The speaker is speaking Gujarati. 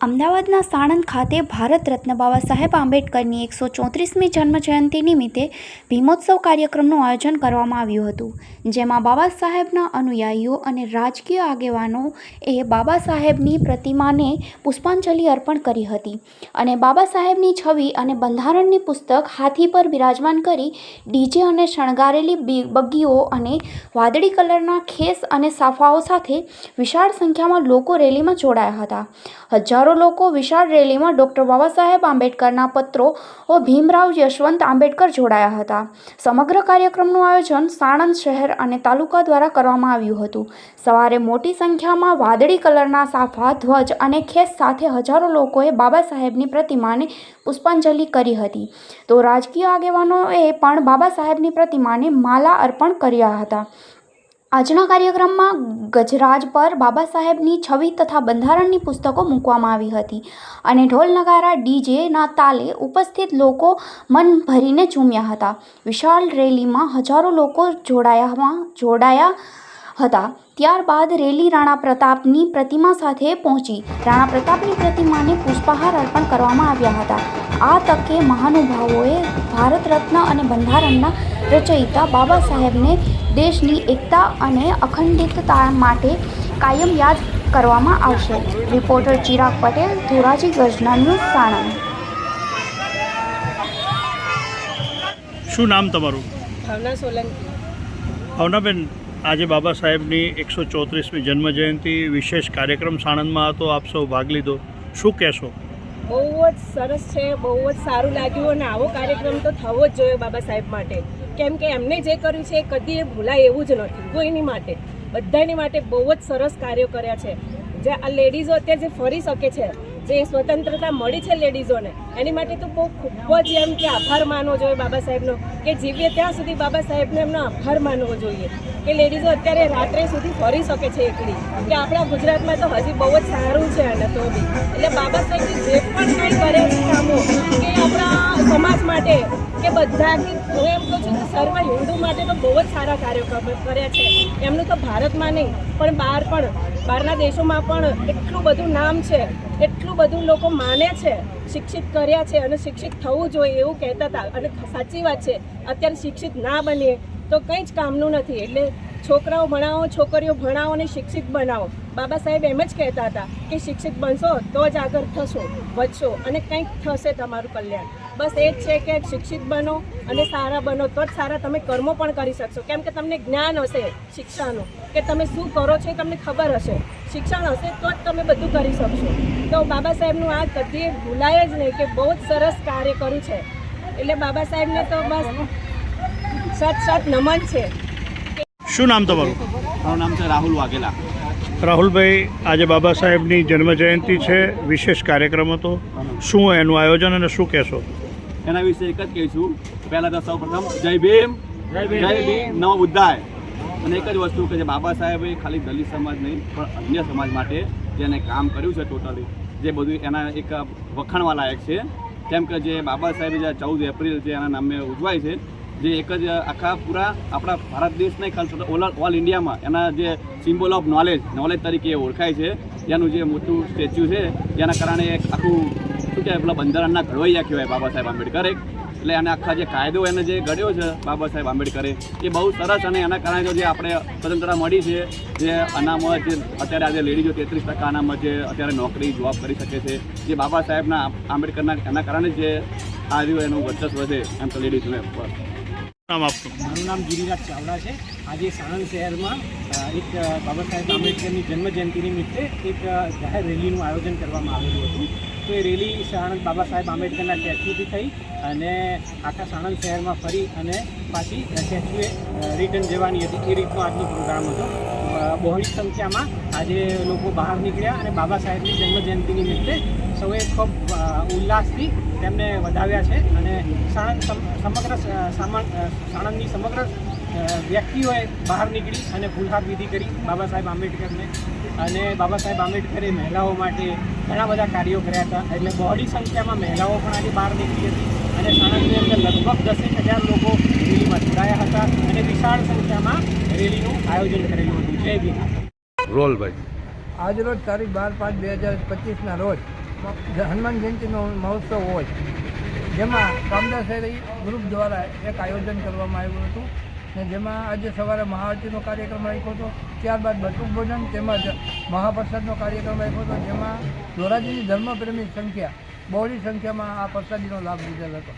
અમદાવાદના સાણંદ ખાતે ભારત રત્ન બાબા સાહેબ આંબેડકરની એકસો ચોત્રીસમી જન્મજયંતિ નિમિત્તે ભીમોત્સવ કાર્યક્રમનું આયોજન કરવામાં આવ્યું હતું, જેમાં બાબા સાહેબના અનુયાયીઓ અને રાજકીય આગેવાનો એ બાબા સાહેબની પ્રતિમાને પુષ્પાંજલિ અર્પણ કરી હતી અને બાબા સાહેબની છબી અને બંધારણની પુસ્તક હાથી પર બિરાજમાન કરી ડીજે અને શણગારેલી બગ્ગીઓ અને વાદળી કલરના ખેસ અને સાફાઓ સાથે વિશાળ સંખ્યામાં લોકો રેલીમાં જોડાયા હતા. હજારો લોકો વિશાળ રેલીમાં ડૉક્ટર બાબા સાહેબ આંબેડકરના પત્રો ઓ ભીમરાવ યશવંત આંબેડકર જોડાયા હતા. સમગ્ર કાર્યક્રમનું આયોજન સાણંદ શહેર અને તાલુકા દ્વારા કરવામાં આવ્યું હતું. સવારે મોટી સંખ્યામાં વાદળી કલરના સાફા, ધ્વજ અને ખેસ સાથે હજારો લોકોએ બાબા સાહેબની પ્રતિમાને પુષ્પાંજલિ કરી હતી. તો રાજકીય આગેવાનોએ પણ બાબા સાહેબની પ્રતિમાને માલા અર્પણ કર્યા હતા. આજના કાર્યક્રમમાં ગજરાજ પર બાબા સાહેબની છબી તથા બંધારણની પુસ્તકો મૂકવામાં આવી હતી અને ઢોલ નગારા ડીજેના તાલે ઉપસ્થિત લોકો મન ભરીને ઝૂમ્યા હતા. વિશાળ રેલીમાં હજારો લોકો જોડાયામાં જોડાયા હતા. ત્યારબાદ રેલી રાણા પ્રતાપની પ્રતિમા સાથે પહોંચી. રાણા પ્રતાપની પ્રતિમાને પુષ્પહાર અર્પણ કરવામાં આવ્યા હતા. આ તકે મહાનુભાવોએ ભારત રત્ન અને બંધારણના રચયિતા બાબા સાહેબને દેશની એકતા અને અખંડિતતા માટે કાયમ યાદ કરવામાં આવશે. રિપોર્ટર ચિરાગ પટેલ ધોરાજી ગર્જના ન્યૂઝ સાણંદ. શું નામ તમારું? ભાવના સોલંકી. ભાવનાબેન આજે બાબા સાહેબની એકસો ચોત્રીસમી જન્મજયંતિ વિશેષ કાર્યક્રમ સાણંદમાં હતો. આપ સૌ ભાગ લીધો. શું કહેશો? બહુ જ સરસ છે, બહુ જ સારું લાગ્યું અને આવો કાર્યક્રમ તો થવો જ જોઈએ બાબા સાહેબ માટે. કેમ કે એમને જે કર્યું છે એ કદી એ ભૂલાય એવું જ નથી કોઈની માટે. બધાની માટે બહુ જ સરસ કાર્યો કર્યા છે. જે આ લેડીઝો અત્યારે જે ફરી શકે છે, જે સ્વતંત્રતા મળી છે લેડીઝોને, એની માટે તો બહુ ખૂબ જ એમ કે આભાર માનવો જોઈએ બાબા સાહેબનો, કે જીવીએ ત્યાં સુધી બાબા સાહેબનો એમનો આભાર માનવો જોઈએ. કે લેડીઝો અત્યારે રાત્રે સુધી ફરી શકે છે એકલી. કે આપણા ગુજરાતમાં તો હજી બહુ જ સારું છે અને તો બી. એટલે બાબા સાહેબ જે પણ કંઈ કરે છે કામો કે આપણા સમાજ માટે, કે બધાથી હું એમ કહું છું કે સર્વ હિન્દુ માટે તો બહુ જ સારા કાર્યો કર્યા છે. એમનું તો ભારતમાં નહીં, પણ બહાર પણ, બહારના દેશોમાં પણ એટલું બધું નામ છે, એટલું બધું લોકો માને છે, શિક્ષિત કર્યા છે અને શિક્ષિત થવું જોઈએ એવું કહેતા હતા. અને સાચી વાત છે, અત્યારે શિક્ષિત ના બનીએ તો કંઈ જ કામનું નથી. એટલે છોકરાઓ ભણાવો, છોકરીઓ ભણાવો અને શિક્ષિત બનાવો. બાબા સાહેબ એમ જ કહેતા હતા કે શિક્ષિત બનશો તો જ આગળ થશો, વધશો અને કંઈક થશે તમારું કલ્યાણ. બસ એ જ છે કે શિક્ષિત બનો અને સારા બનો, તો જ સારા તમે કર્મો પણ કરી શકશો. કેમ કે તમને જ્ઞાન હશે શિક્ષાનું. કે તમે શું કરો છો એ તમને ખબર હશે. શિક્ષણ હશે તો જ તમે બધું કરી શકશો. તો બાબા સાહેબનું આ કદી ભૂલાય જ નહીં કે બહુ જ સરસ કાર્ય કર્યું છે. એટલે બાબા સાહેબને તો બસ સત સત નમન છે. શું નામ તમારું? મારું નામ છે રાહુલ વાઘેલા. રાહુલભાઈ આજે બાબા સાહેબની જન્મજયંતિ છે વિશેષ કાર્યક્રમ હતો. શું એનું આયોજન અને શું કહેશો? એના વિશે એક જ કહીશું. પહેલાં તો સૌ પ્રથમ જય ભીમ. જય ભીમ નવ બુદ્ધાય. અને એક જ વસ્તુ કે જે બાબા સાહેબે ખાલી દલિત સમાજ નહીં પણ અન્ય સમાજ માટે જેને કામ કર્યું છે ટોટલી જે બધું એના એક વખાણવા લાયક છે. કેમ કે જે બાબા સાહેબે જે ચૌદ એપ્રિલ જે એના નામે ઉજવાય છે જે એક જ આખા પૂરા આપણા ભારત દેશ નહીં ખાલી ઓલ ઓલ ઇન્ડિયામાં એના જે સિમ્બોલ ઓફ નોલેજ નોલેજ તરીકે ઓળખાય છે. એનું જે મોટું સ્ટેચ્યુ છે એના કારણે એક આખું, શું કહેવાય, પેલા બંધારણના ઘડવૈયા કહેવાય બાબા સાહેબ આંબેડકરે. એટલે એને આખા જે કાયદો એને જે ઘડ્યો છે બાબા સાહેબ આંબેડકરે, એ બહુ સરસ અને એના કારણે જો આપણે સ્વતંત્રતા મળી છે, જે અનામત, જે અત્યારે આજે લેડીઝો તેત્રીસ ટકા અનામત જે અત્યારે નોકરી, જોબ કરી શકે છે, જે બાબા સાહેબના આંબેડકરના એના કારણે જે આવ્યું એનું વર્ચસ્વ છે, એમ તો લેડીઝને નામ આપનું મારું નામ ગિરિરાજ ચાવડા છે. આજે સાણંદ શહેરમાં એક બાબા સાહેબ આંબેડકરની જન્મજયંતિ નિમિત્તે એક જાહેર રેલીનું આયોજન કરવામાં આવેલું હતું. તો એ રેલી સાણંદ બાબા સાહેબ આંબેડકરના સ્ટેચ્યુથી થઈ અને આખા સાણંદ શહેરમાં ફરી અને પાછી સ્ટેચ્યુએ રિટર્ન જવાની હતી. એ રીતનો આજનો પ્રોગ્રામ હતો. બહોળી સંખ્યામાં આજે લોકો બહાર નીકળ્યા અને બાબા સાહેબની જન્મજયંતિ નિમિત્તે સૌએ ખૂબ ઉલ્લાસથી તેમને વધાવ્યા છે અને સાણંદ સમગ્ર સાણંદની સમગ્ર વ્યક્તિઓએ બહાર નીકળી અને ફૂલહાર વિધિ કરી બાબા સાહેબ આંબેડકરને અને બાબા સાહેબ આંબેડકરે મહિલાઓ માટે ઘણા બધા કાર્યો કર્યા હતા. એટલે બહોળી સંખ્યામાં મહિલાઓ પણ આજે બહાર નીકળી હતી અને સાણંદની અંદર લગભગ દસેક હજાર લોકો રેલીમાં જોડાયા હતા અને વિશાળ સંખ્યામાં રેલીનું આયોજન કરેલું હતું. જય ભીમ. રોલભાઈ આજરોજ તારીખ બાર પાંચ બે હજાર પચીસના રોજ હનુમાન જયંતિનો મહોત્સવ હોય, જેમાં કામદાર ગ્રુપ દ્વારા એક આયોજન કરવામાં આવ્યું હતું ને જેમાં આજે સવારે મહાઆરતીનો કાર્યક્રમ રાખ્યો હતો, ત્યારબાદ બટુક ભોજન તેમજ મહાપ્રસાદનો કાર્યક્રમ રાખ્યો હતો, જેમાં ધોરાજીની ધર્મપ્રેમી સંખ્યા, બહોળી સંખ્યામાં આ પ્રસાદીનો લાભ લીધેલ હતો.